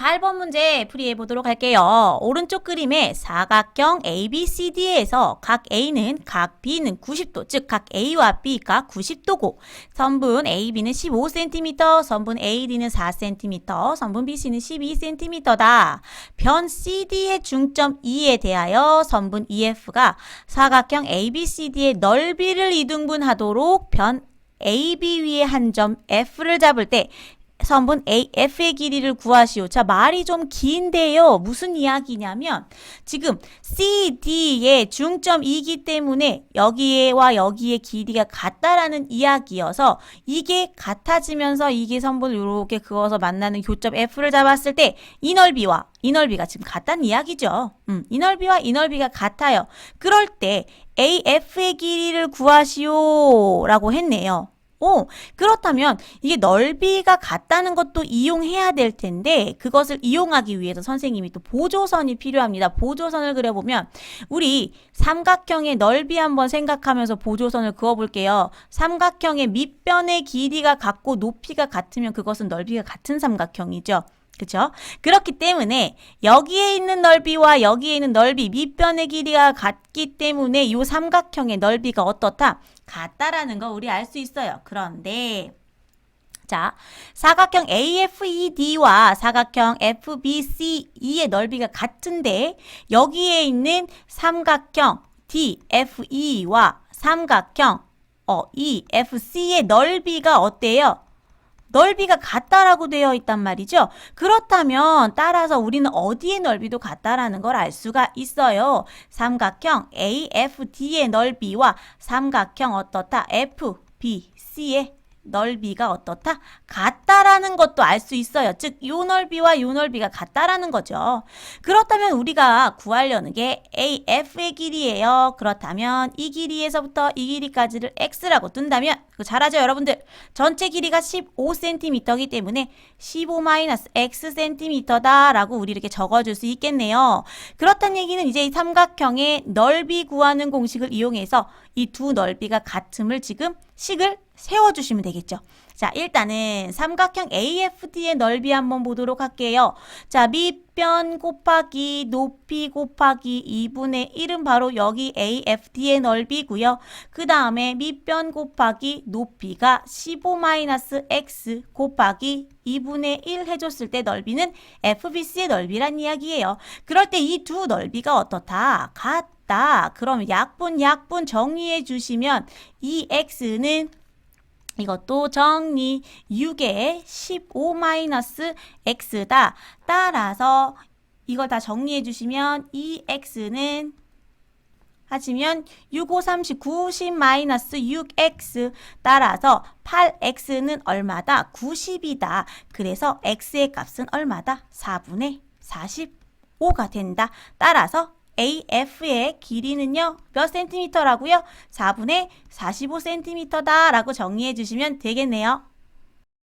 8번 문제 풀이해 보도록 할게요. 오른쪽 그림에 사각형 ABCD에서 각 A는 각 B는 90도, 즉 각 A와 B가 90도고 선분 AB는 15cm, 선분 AD는 4cm, 선분 BC는 12cm다. 변 CD의 중점 E에 대하여 선분 EF가 사각형 ABCD의 넓이를 이등분하도록 변 AB 위에 한 점 F를 잡을 때 선분 AF의 길이를 구하시오. 자, 말이 좀 긴데요. 무슨 이야기냐면 지금 CD의 중점이기 때문에 여기에와 여기의 길이가 같다라는 이야기여서 이게 같아지면서 이게 선분을 이렇게 그어서 만나는 교점 F를 잡았을 때 이 넓이와 이 넓이가 지금 같다는 이야기죠. 음, 이 넓이와 이 넓이가 같아요. 그럴 때 AF의 길이를 구하시오 라고 했네요. 오, 그렇다면 이게 넓이가 같다는 것도 이용해야 될 텐데 그것을 이용하기 위해서 선생님이 또 보조선이 필요합니다. 보조선을 그려보면 우리 삼각형의 넓이 한번 생각하면서 보조선을 그어볼게요. 삼각형의 밑변의 길이가 같고 높이가 같으면 그것은 넓이가 같은 삼각형이죠. 그죠? 그렇기 때문에 여기에 있는 넓이와 여기에 있는 넓이 밑변의 길이가 같기 때문에 이 삼각형의 넓이가 어떻다? 같다라는 거 우리 알 수 있어요. 그런데 자, 사각형 AFED와 사각형 FBCE의 넓이가 같은데 여기에 있는 삼각형 DFE와 삼각형 어, EFC의 넓이가 어때요? 넓이가 같다라고 되어 있단 말이죠. 그렇다면 따라서 우리는 어디의 넓이도 같다라는 걸 알 수가 있어요. 삼각형 AFD의 넓이와 삼각형 어떻다? FBC의 넓이가 어떻다? 같다라는 것도 알 수 있어요. 즉, 요 넓이와 요 넓이가 같다라는 거죠. 그렇다면 우리가 구하려는 게 AF의 길이에요. 그렇다면 이 길이에서부터 이 길이까지를 X라고 뜬다면, 그거 잘하죠, 여러분들? 전체 길이가 15cm이기 때문에 15-Xcm다라고 우리 이렇게 적어줄 수 있겠네요. 그렇다는 얘기는 이제 이 삼각형의 넓이 구하는 공식을 이용해서 이 두 넓이가 같음을 지금 식을 세워주시면 되겠죠. 자, 일단은 삼각형 AFD의 넓이 한번 보도록 할게요. 자, 밑변 곱하기 높이 곱하기 2분의 1은 바로 여기 AFD의 넓이고요. 그 다음에 밑변 곱하기 높이가 15-x 곱하기 2분의 1 해줬을 때 넓이는 FBC의 넓이란 이야기예요. 그럴 때 이 두 넓이가 어떻다? 같다. 그럼 약분 약분 정리해 주시면 이 x는 이것도 정리 6에 15-x다. 따라서 이걸 다 정리해 주시면 이 x는 하시면 6, 5, 30, 90 마이너스 6x 따라서 8x는 얼마다? 90이다. 그래서 x의 값은 얼마다? 4분의 45가 된다. 따라서 AF의 길이는요, 몇 센티미터라고요? 4분의 45cm다 라고 정리해 주시면 되겠네요.